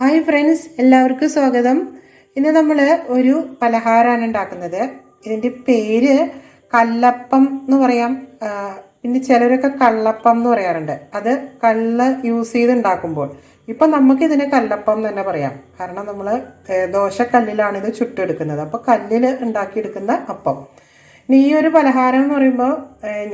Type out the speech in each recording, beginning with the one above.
Hi friends എല്ലാവർക്കും സ്വാഗതം. ഇന്ന് നമ്മൾ ഒരു പലഹാരമാണ് ഉണ്ടാക്കുന്നത്. ഇതിന്റെ പേര് കല്ലപ്പം എന്ന് പറയാം. പിന്നെ ചിലരൊക്കെ കള്ളപ്പം എന്ന് പറയാറുണ്ട്. അത് കള്ള് യൂസ് ചെയ്ത് ഉണ്ടാക്കുമ്പോൾ ഇപ്പം നമുക്കിതിന് കല്ലപ്പം എന്ന് തന്നെ പറയാം. കാരണം നമ്മൾ ദോശക്കല്ലിലാണ് ഇത് ചുട്ടെടുക്കുന്നത്. അപ്പോൾ കല്ലിൽ ഉണ്ടാക്കിയെടുക്കുന്ന അപ്പം. ഈ ഒരു പലഹാരം എന്ന് പറയുമ്പോൾ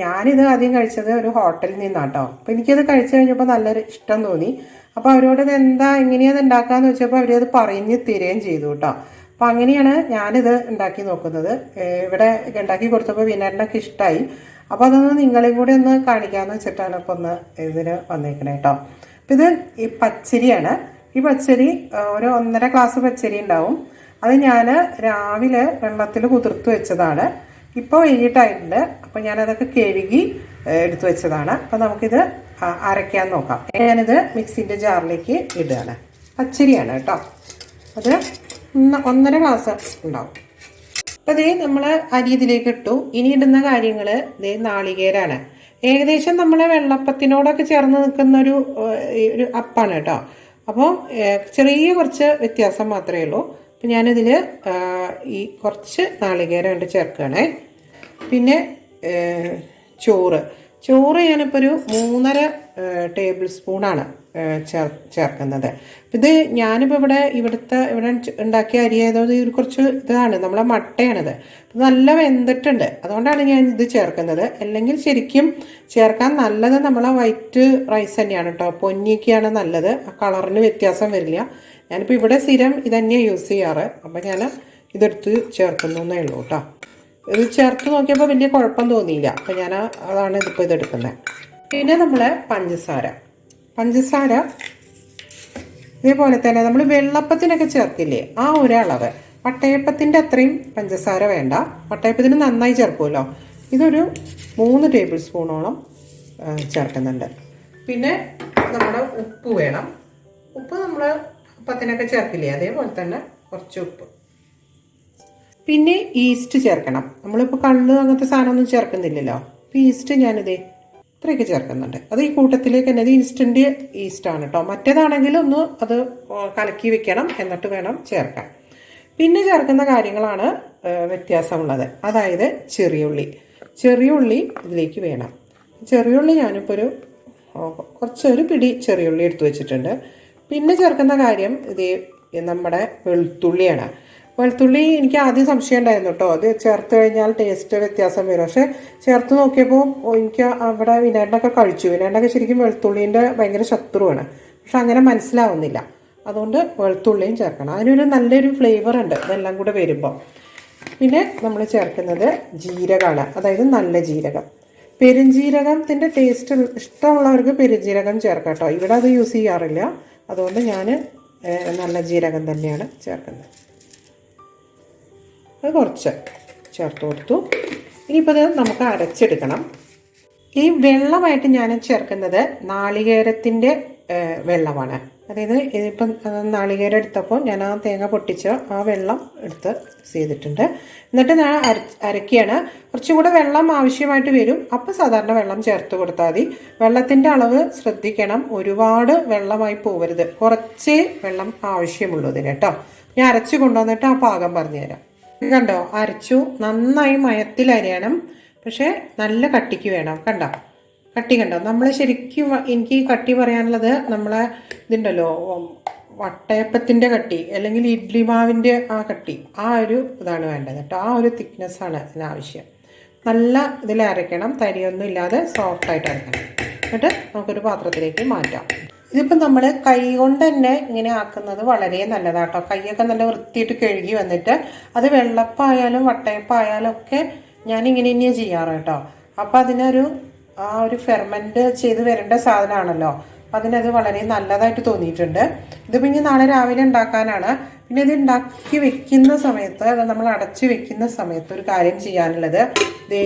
ഞാനിത് ആദ്യം കഴിച്ചത് ഒരു ഹോട്ടലിൽ നിന്നാട്ടോ. അപ്പോൾ എനിക്കത് കഴിച്ചു കഴിഞ്ഞപ്പോൾ നല്ലൊരു ഇഷ്ടം തോന്നി. അപ്പോൾ അവരോട് ഇത് എന്താ എങ്ങനെയാണ് അത് ഉണ്ടാക്കാന്ന് വെച്ചപ്പോൾ അവരത് പറഞ്ഞ് തരികയും ചെയ്തു കേട്ടോ. അപ്പോൾ അങ്ങനെയാണ് ഞാനിത് ഉണ്ടാക്കി നോക്കുന്നത്. ഇവിടെ ഉണ്ടാക്കി കൊടുത്തപ്പോൾ വിനറിനൊക്കെ ഇഷ്ടമായി അപ്പോൾ അതൊന്ന് നിങ്ങളെയും കൂടെ ഒന്ന് കാണിക്കാമെന്ന് വെച്ചിട്ടാണ് ഇപ്പോൾ ഒന്ന് ഇതിന് വന്നേക്കണേ കേട്ടോ. അപ്പോൾ ഇത് ഈ പച്ചരിയാണ്. ഈ പച്ചരി ഒരു ഒന്നര ഗ്ലാസ് പച്ചരി ഉണ്ടാവും. അത് ഞാൻ രാവിലെ വെള്ളത്തിൽ കുതിർത്ത് വെച്ചതാണ്. ഇപ്പോൾ വൈകിട്ടായിട്ടുണ്ട് അപ്പോൾ ഞാനതൊക്കെ കഴുകി എടുത്തു വെച്ചതാണ്. അപ്പോൾ നമുക്കിത് അരയ്ക്കാൻ നോക്കാം. ഞാനിത് മിക്സിന്റെ ജാറിലേക്ക് ഇടുകയാണ്. പച്ചരിയാണ് കേട്ടോ. അത് ഒന്ന് ഒന്നര ഗ്ലാസ് ഉണ്ടാവും. അപ്പോൾ ദേ നമ്മൾ അരി ഇതിലേക്ക് ഇട്ടു. ഇനി ഇടുന്ന കാര്യങ്ങൾ ദേ നാളികേരാണ്. ഏകദേശം നമ്മളെ വെള്ളപ്പത്തിനോടൊക്കെ ചേർന്ന് നിൽക്കുന്ന ഒരു ഒരു അപ്പാണ് കേട്ടോ. അപ്പോൾ ചെറിയ കുറച്ച് വ്യത്യാസം മാത്രമേ ഉള്ളൂ. അപ്പം ഞാനിതിൽ ഈ കുറച്ച് നാളികേരം കൊണ്ട് ചേർക്കുകയാണേ പിന്നെ ചോറ്. ചോറ് ഞാനിപ്പോൾ ഒരു മൂന്നര ടേബിൾ സ്പൂണാണ് ചേർ ചേർക്കുന്നത്. ഇത് ഞാനിപ്പോൾ ഇവിടെ ഇവിടുത്തെ ഇവിടെ ഉണ്ടാക്കിയ അരി ആയതുകൊണ്ട് ഇത് കുറച്ച് ഇതാണ് നമ്മളെ മട്ടയാണിത്. നല്ല വെന്തിട്ടുണ്ട്. അതുകൊണ്ടാണ് ഞാൻ ഇത് ചേർക്കുന്നത്. അല്ലെങ്കിൽ ശരിക്കും ചേർക്കാൻ നല്ലത് നമ്മളെ വൈറ്റ് റൈസ് തന്നെയാണ് കേട്ടോ പൊന്നിയൊക്കെയാണ് നല്ലത്. ആ കളറിന് വ്യത്യാസം വരില്ല. ഞാനിപ്പോൾ ഇവിടെ സ്ഥിരം ഇതന്നെയാണ് തന്നെയാണ് യൂസ് ചെയ്യാറ്. അപ്പം ഞാൻ ഇതെടുത്ത് ചേർക്കുന്നു എന്നേ ഉള്ളൂ കേട്ടോ ഇത് ചേർത്ത് നോക്കിയപ്പോൾ വലിയ കുഴപ്പം തോന്നിയില്ല. അപ്പം ഞാൻ അതാണ് ഇതിപ്പോൾ ഇതെടുക്കുന്നത് പിന്നെ നമ്മൾ പഞ്ചസാര. പഞ്ചസാര ഇതേപോലെ തന്നെ നമ്മൾ വെള്ളപ്പത്തിനൊക്കെ ചേർത്തില്ലേ ആ ഒരളവ്. വട്ടയപ്പത്തിന്റെ അത്രയും പഞ്ചസാര വേണ്ട. വട്ടയപ്പത്തിന് നന്നായി ചേർക്കുമല്ലോ. ഇതൊരു മൂന്ന് ടേബിൾ സ്പൂണോളം ചേർക്കുന്നുണ്ട്. പിന്നെ നമ്മുടെ ഉപ്പ് വേണം. ഉപ്പ് നമ്മൾ അപ്പത്തിനൊക്കെ ചേർക്കില്ലേ അതേപോലെ തന്നെ കുറച്ച് ഉപ്പ്. പിന്നെ ഈസ്റ്റ് ചേർക്കണം. നമ്മളിപ്പോൾ കള്ള് അങ്ങനത്തെ സാധനമൊന്നും ചേർക്കുന്നില്ലല്ലോ. അപ്പോൾ ഈസ്റ്റ് ഞാനിതേ ഇത്രയൊക്കെ ചേർക്കുന്നുണ്ട്. അത് ഈ കൂട്ടത്തിലേക്ക് തന്നെ അത് ഇൻസ്റ്റന്റ് ഈസ്റ്റാണ് കേട്ടോ മറ്റേതാണെങ്കിൽ ഒന്ന് അത് കലക്കി വെക്കണം. എന്നിട്ട് വേണം ചേർക്കാൻ. പിന്നെ ചേർക്കുന്ന കാര്യങ്ങളാണ് വ്യത്യാസമുള്ളത്. അതായത് ചെറിയുള്ളി. ചെറിയുള്ളി ഇതിലേക്ക് വേണം. ചെറിയുള്ളി ഞാനിപ്പോൾ ഒരു കുറച്ചൊരു പിടി ചെറിയുള്ളി എടുത്തു വെച്ചിട്ടുണ്ട്. പിന്നെ ചേർക്കുന്ന കാര്യം ഇത് നമ്മുടെ വെളുത്തുള്ളിയാണ്. വെളുത്തുള്ളി എനിക്ക് ആദ്യം സംശയം ഉണ്ടായിരുന്നു കേട്ടോ. അത് ചേർത്ത് കഴിഞ്ഞാൽ ടേസ്റ്റ് വ്യത്യാസം വരും. പക്ഷെ ചേർത്ത് നോക്കിയപ്പോൾ എനിക്ക് അവിടെ വിനാടിനൊക്കെ കഴിച്ചു. വിനാടിനൊക്കെ ശരിക്കും വെളുത്തുള്ളീന്റെ ഭയങ്കര ശത്രുവാണ്. പക്ഷെ അങ്ങനെ മനസ്സിലാവുന്നില്ല. അതുകൊണ്ട് വെളുത്തുള്ളിയും ചേർക്കണം. അതിനൊരു നല്ലൊരു ഫ്ലേവർ ഉണ്ട്. ഇതെല്ലാം കൂടെ വരുമ്പോൾ പിന്നെ നമ്മൾ ചേർക്കുന്നത് ജീരകമാണ് അതായത് നല്ല ജീരകം. പെരുംജീരകത്തിന്റെ ടേസ്റ്റ് ഇഷ്ടമുള്ളവർക്ക് പെരുംജീരകം ചേർക്കാം കേട്ടോ. ഇവിടെ അത് യൂസ് ചെയ്യാറില്ല. അതുകൊണ്ട് ഞാൻ നല്ല ജീരകം തന്നെയാണ് ചേർക്കുന്നത്. അത് കുറച്ച് ചേർത്ത് കൊടുത്തു. ഇനിയിപ്പോൾ അത് നമുക്ക് അരച്ചെടുക്കണം. ഈ വെള്ളമായിട്ട് ഞാൻ ചേർക്കുന്നത് നാളികേരത്തിന്റെ വെള്ളമാണ്. അതായത് ഇതിപ്പം നാളികേരം എടുത്തപ്പോൾ ഞാൻ ആ തേങ്ങ പൊട്ടിച്ച് ആ വെള്ളം എടുത്ത് ചെയ്തിട്ടുണ്ട്. എന്നിട്ട് ഞാൻ അര അരക്കുകയാണ് കുറച്ചും കൂടെ വെള്ളം ആവശ്യമായിട്ട് വരും. അപ്പോൾ സാധാരണ വെള്ളം ചേർത്ത് കൊടുത്താൽ മതി. വെള്ളത്തിന്റെ അളവ് ശ്രദ്ധിക്കണം. ഒരുപാട് വെള്ളമായി പോകരുത് കുറച്ചേ വെള്ളം ആവശ്യമുള്ളൂ ഇതിന് കേട്ടോ. ഞാൻ അരച്ച് കൊണ്ടുവന്നിട്ട് ആ പാകം പറഞ്ഞുതരാം. കണ്ടോ? അരച്ചു. നന്നായി മയത്തിൽ അരയണം. പക്ഷേ നല്ല കട്ടിക്ക് വേണം. കണ്ടോ? കട്ടി കണ്ടോ? നമ്മൾ ശരിക്കും എനിക്ക് കട്ടി പറയാനുള്ളത് നമ്മളെ ഇതുണ്ടല്ലോ വട്ടയപ്പത്തിന്റെ കട്ടി അല്ലെങ്കിൽ ഇഡ്ലി മാവിന്റെ ആ കട്ടി. ആ ഒരു ഇതാണ് വേണ്ടത് കേട്ടോ. ആ ഒരു തിക്നെസ്സാണ് ഇതിനാവശ്യം. നല്ല ഇതിൽ അരയ്ക്കണം തരിയൊന്നും ഇല്ലാതെ സോഫ്റ്റായിട്ട് അരയ്ക്കണം എന്നിട്ട് നമുക്കൊരു പാത്രത്തിലേക്ക് മാറ്റാം. ഇതിപ്പോൾ നമ്മൾ കൈ കൊണ്ട് തന്നെ ഇങ്ങനെ ആക്കുന്നത് വളരെ നല്ലതാട്ടോ. കൈയൊക്കെ നല്ല വൃത്തിയിട്ട് കഴുകി വന്നിട്ട് അത് വെള്ളപ്പായാലും വട്ടയപ്പായാലും ഒക്കെ ഞാൻ ഇങ്ങനെ തന്നെയാണ് ചെയ്യാറ് കേട്ടോ. അപ്പം അതിനൊരു ആ ഒരു ഫെർമെന്റ് ചെയ്ത് വരേണ്ട സാധനമാണല്ലോ അതിനത് വളരെ നല്ലതായിട്ട് തോന്നിയിട്ടുണ്ട്. ഇതിപ്പോൾ ഇനി നാളെ രാവിലെ ഉണ്ടാക്കാനാണ്. പിന്നെ ഇത് ഉണ്ടാക്കി വെക്കുന്ന സമയത്ത് അത് നമ്മൾ അടച്ചു വെക്കുന്ന സമയത്ത് ഒരു കാര്യം ചെയ്യാനുള്ളത്.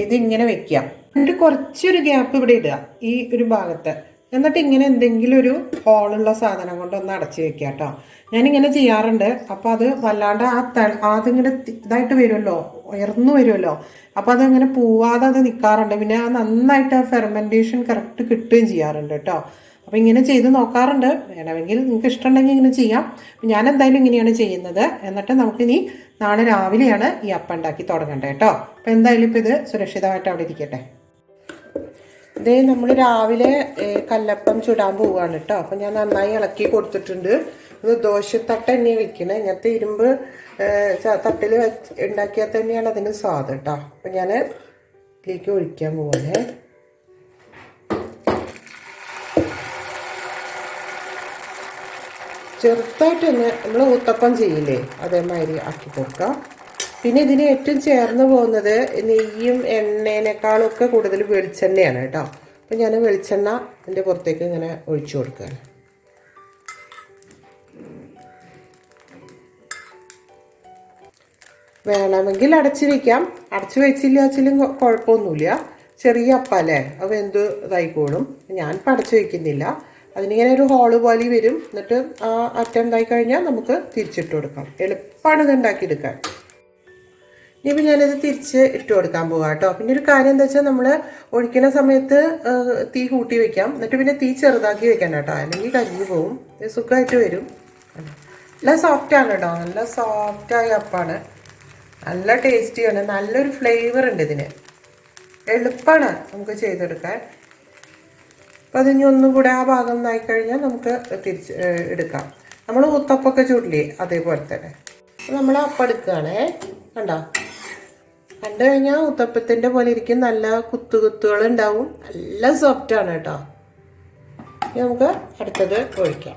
ഇത് ഇങ്ങനെ വെക്കുക. എന്നിട്ട് കുറച്ചൊരു ഗ്യാപ്പ് ഇവിടെ ഇടുക ഈ ഒരു ഭാഗത്ത്. എന്നിട്ട് ഇങ്ങനെ എന്തെങ്കിലും ഒരു ഹോളുള്ള സാധനം കൊണ്ടൊന്ന് അടച്ചു വെക്കുക കേട്ടോ. ഞാനിങ്ങനെ ചെയ്യാറുണ്ട്. അപ്പോൾ അത് വല്ലാണ്ട് ആ ത അതിങ്ങനെ ഇതായിട്ട് വരുമല്ലോ ഉയർന്നു വരുമല്ലോ. അപ്പോൾ അതങ്ങനെ പോവാതെ അത് നിൽക്കാറുണ്ട് പിന്നെ ആ നന്നായിട്ട് ആ ഫെർമെന്റേഷൻ കറക്റ്റ് കിട്ടുകയും ചെയ്യാറുണ്ട് കേട്ടോ. അപ്പോൾ ഇങ്ങനെ ചെയ്ത് നോക്കാറുണ്ട്. വേണമെങ്കിൽ നിങ്ങൾക്ക് ഇഷ്ടമുണ്ടെങ്കിൽ ഇങ്ങനെ ചെയ്യാം. ഞാൻ എന്തായാലും ഇങ്ങനെയാണ് ചെയ്യുന്നത്. എന്നിട്ട് നമുക്കിനി നാളെ രാവിലെയാണ് ഈ അപ്പം ഉണ്ടാക്കി തുടങ്ങേണ്ടത് കേട്ടോ. അപ്പോൾ എന്തായാലും ഇപ്പോൾ ഇത് സുരക്ഷിതമായിട്ട് അവിടെ ഇരിക്കട്ടെ. ഇതേ നമ്മൾ രാവിലെ കല്ലപ്പം ചുടാൻ പോവുകയാണ് കേട്ടോ അപ്പം ഞാൻ നന്നായി ഇളക്കി കൊടുത്തിട്ടുണ്ട്. ഇത് ദോശത്തട്ട തന്നെ വെക്കണേ. ഇങ്ങനത്തെ ഇരുമ്പ് തട്ടിൽ ഉണ്ടാക്കിയാൽ തന്നെയാണ് അതിന് സ്വാദ് കേട്ടോ അപ്പം ഞാൻ ഇതിലേക്ക് ഒഴിക്കാൻ പോവാണേ. ചെറുതായിട്ടൊന്ന് നമ്മൾ ഊത്തപ്പം ചെയ്യില്ലേ അതേമാതിരി ആക്കി കൊടുക്കാം. പിന്നെ ഇതിന് ഏറ്റവും ചേർന്ന് പോകുന്നത് നെയ്യും എണ്ണേനേക്കാളും ഒക്കെ കൂടുതൽ വെളിച്ചെണ്ണയാണ് കേട്ടോ. അപ്പം ഞാൻ വെളിച്ചെണ്ണ എന്റെ പുറത്തേക്ക് ഇങ്ങനെ ഒഴിച്ചു കൊടുക്കുകയാണ്. വേണമെങ്കിൽ അടച്ച് വയ്ക്കാം അടച്ച് വെച്ചില്ല വെച്ചാലും കുഴപ്പമൊന്നുമില്ല. ചെറിയ അപ്പല്ലേ? അത് എന്ത് ഇതായിക്കോളും ഞാൻ ഇപ്പം അടച്ച് വയ്ക്കുന്നില്ല അതിനിങ്ങനെ ഒരു ഹോൾ പോലെ വരും. എന്നിട്ട് ആ അറ്റം ഇതായി കഴിഞ്ഞാൽ നമുക്ക് തിരിച്ചിട്ട് കൊടുക്കാം. എളുപ്പമാണ് ഇത് ഉണ്ടാക്കിയെടുക്കാൻ. ഇനിയിപ്പോൾ ഞാനിത് തിരിച്ച് ഇട്ട് കൊടുക്കാൻ പോകാം കേട്ടോ. പിന്നെ ഒരു കാര്യം എന്താ വെച്ചാൽ നമ്മൾ ഒഴിക്കുന്ന സമയത്ത് തീ കൂട്ടി വെക്കാം. എന്നിട്ട് പിന്നെ തീ ചെറുതാക്കി വെക്കണം കേട്ടോ. അല്ലെങ്കിൽ കരിഞ്ഞു പോവും. സുഖമായിട്ട് വരും. നല്ല സോഫ്റ്റാണ് കേട്ടോ. നല്ല സോഫ്റ്റായ അപ്പാണ്. നല്ല ടേസ്റ്റിയാണ് നല്ലൊരു ഫ്ലേവർ ഉണ്ട് ഇതിന്. എളുപ്പമാണ് നമുക്ക് ചെയ്തെടുക്കാൻ. അപ്പോൾ ഇനി ഒന്നും കൂടെ ആ ഭാഗം ആയി കഴിഞ്ഞാൽ നമുക്ക് തിരിച്ച് എടുക്കാം. നമ്മൾ ഉത്തപ്പൊക്കെ ചൂടില്ലേ അതേപോലെ തന്നെ. നമ്മൾ അപ്പം എടുക്കുകയാണേ കണ്ടോ? കണ്ടു കഴിഞ്ഞാൽ ഉത്തപ്പത്തിന്റെ പോലെ ഇരിക്കും. നല്ല കുത്തു കുത്തുകൾ ഉണ്ടാവും. നല്ല സോഫ്റ്റ് ആണ് കേട്ടോ. നമുക്ക് അടുത്തത് ഒഴിക്കാം.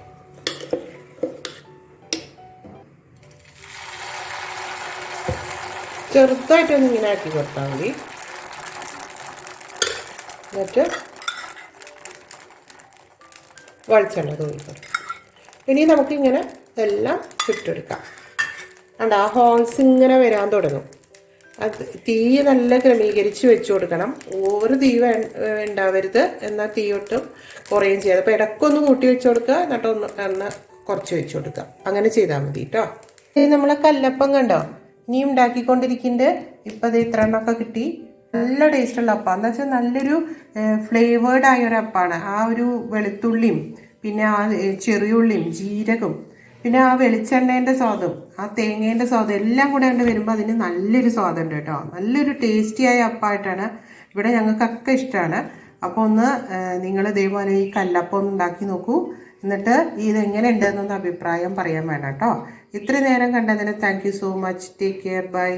ചെറുതായിട്ടൊന്ന് ഇങ്ങനെ ആക്കി കൊടുത്താൽ മതി. എന്നിട്ട് വെളിച്ചെണ്ണ തൂക്കിക്കൊടുക്കും ഇനി നമുക്കിങ്ങനെ എല്ലാം ചുട്ടെടുക്കാം. അണ്ട് ആ ഹോൾസ് ഇങ്ങനെ വരാൻ തുടങ്ങും. അത് തീ നല്ല ക്രമീകരിച്ച് വെച്ച് കൊടുക്കണം. ഓവർ തീ ഉണ്ടാവരുത് എന്നാൽ തീ ഒട്ടും കുറയുകയും ചെയ്യാതെ. അപ്പോൾ ഇടക്കൊന്ന് കൂട്ടി വെച്ച് കൊടുക്കുക. എന്നിട്ട് ഒന്ന് എണ്ണ കുറച്ച് വെച്ച് കൊടുക്കുക. അങ്ങനെ ചെയ്താൽ മതി കേട്ടോ. ഇനി നമ്മളെ കല്ലപ്പം കണ്ടോ? ഇനി ഉണ്ടാക്കിക്കൊണ്ടിരിക്കുന്നുണ്ട്. ഇപ്പം അത് ഇത്ര എണ്ണമൊക്കെ കിട്ടി. നല്ല ടേസ്റ്റുള്ള അപ്പം. എന്ന് വെച്ചാൽ നല്ലൊരു ഫ്ലേവേർഡ് ആയ ഒരു അപ്പാണ്. ആ ഒരു വെളുത്തുള്ളിയും പിന്നെ ആ ചെറിയുള്ളിയും ജീരകം പിന്നെ ആ വെളിച്ചെണ്ണേന്റെ സ്വാദും. ആ തേങ്ങേന്റെ സ്വാദ് എല്ലാം കൂടെ കണ്ട് വരുമ്പോൾ അതിന് നല്ലൊരു സ്വാദുണ്ട് കേട്ടോ. നല്ലൊരു ടേസ്റ്റിയായ അപ്പായിട്ടാണ് ഇവിടെ ഞങ്ങൾക്കൊക്കെ ഇഷ്ടമാണ് അപ്പോൾ ഒന്ന് നിങ്ങൾ ഇതേപോലെ ഈ കല്ലപ്പം ഒന്ന് ഉണ്ടാക്കി നോക്കൂ. എന്നിട്ട് ഇതെങ്ങനെ ഉണ്ടെന്നൊന്ന് അഭിപ്രായം പറയാൻ വേണം കേട്ടോ. ഇത്ര നേരം കണ്ടതിന് thank you so much take care bye